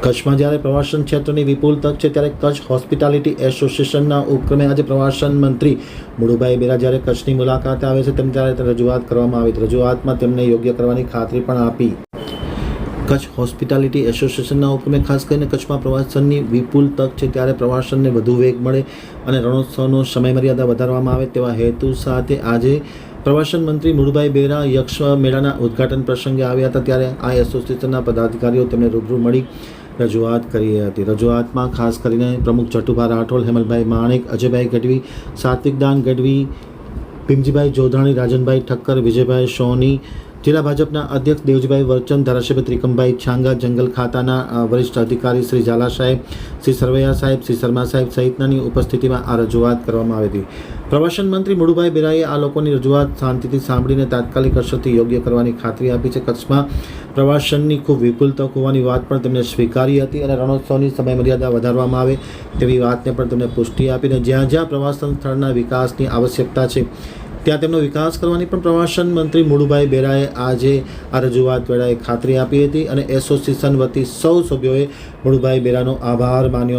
કચ્છમાં જ્યારે પ્રવાસન ક્ષેત્રની વિપુલ તક છે ત્યારે કચ્છ હોસ્પિટાલિટી એસોસિએશનના ઉપક્રમે આજે પ્રવાસન મંત્રી મુળુભાઈ બેરા જ્યારે કચ્છની મુલાકાતે આવે છે તેમ ત્યારે રજૂઆત કરવામાં આવી. રજૂઆતમાં તેમને યોગ્ય કરવાની ખાતરી પણ આપી કચ્છ હોસ્પિટાલિટી એસોસિએશનના ઉપક્રમે ખાસ કરીને કચ્છમાં પ્રવાસનની વિપુલ તક છે ત્યારે પ્રવાસનને વધુ વેગ મળે અને રણોત્સવનો સમયમર્યાદા વધારવામાં આવે તેવા હેતુ સાથે આજે પ્રવાસન મંત્રી મુળુભાઈ બેરા યક્ષ મેળાના ઉદ્ઘાટન પ્રસંગે આવ્યા હતા ત્યારે આ એસોસિએશનના પદાધિકારીઓ તેમને રૂબરૂ મળી રજૂઆત કરી હતી. રજૂઆતમાં ખાસ કરીને પ્રમુખ ચટુભા રાઠોડ, હેમલભાઈ માણેક, અજયભાઈ ગઢવી, સાત્વિકદાન ગઢવી, ભીમજીભાઈ જોધાણી, રાજનભાઈ ઠક્કર, વિજયભાઈ સોની જિલ્લા ભાજપના અધ્યક્ષ દેવજીભાઈ વરચંદ, ધારાસભ્ય ત્રિકમભાઈ છાંગા, જંગલ ખાતાના વરિષ્ઠ અધિકારી શ્રી ઝાલા સાહેબ, શ્રી સરવૈયા સાહેબ, શ્રી શર્મા સાહેબ સહિતનાની ઉપસ્થિતિમાં આ રજૂઆત કરવામાં આવી હતી. પ્રવાસન મંત્રી મુળુભાઈ બેરાએ આ લોકોની રજૂઆત શાંતિથી સાંભળીને તાત્કાલિક અસરથી યોગ્ય કરવાની ખાતરી આપી છે. કચ્છમાં પ્રવાસનની ખૂબ વિપુલ તક હોવાની વાત પણ તેમણે સ્વીકારી હતી અને રણોત્સવની સમય મર્યાદા વધારવામાં આવે તેવી વાતને પણ તેમણે પુષ્ટિ આપીને જ્યાં જ્યાં પ્રવાસન સ્થળના વિકાસની આવશ્યકતા છે ત્યાં તેમનો વિકાસ કરવાની પણ પ્રવાસન મંત્રી મુળુભાઈ બેરાએ આજે આ રજૂઆત વેળાએ ખાતરી આપી હતી અને એસોસિએશન વતી સૌ સભ્યોએ મુળુભાઈ બેરાનો આભાર માન્યો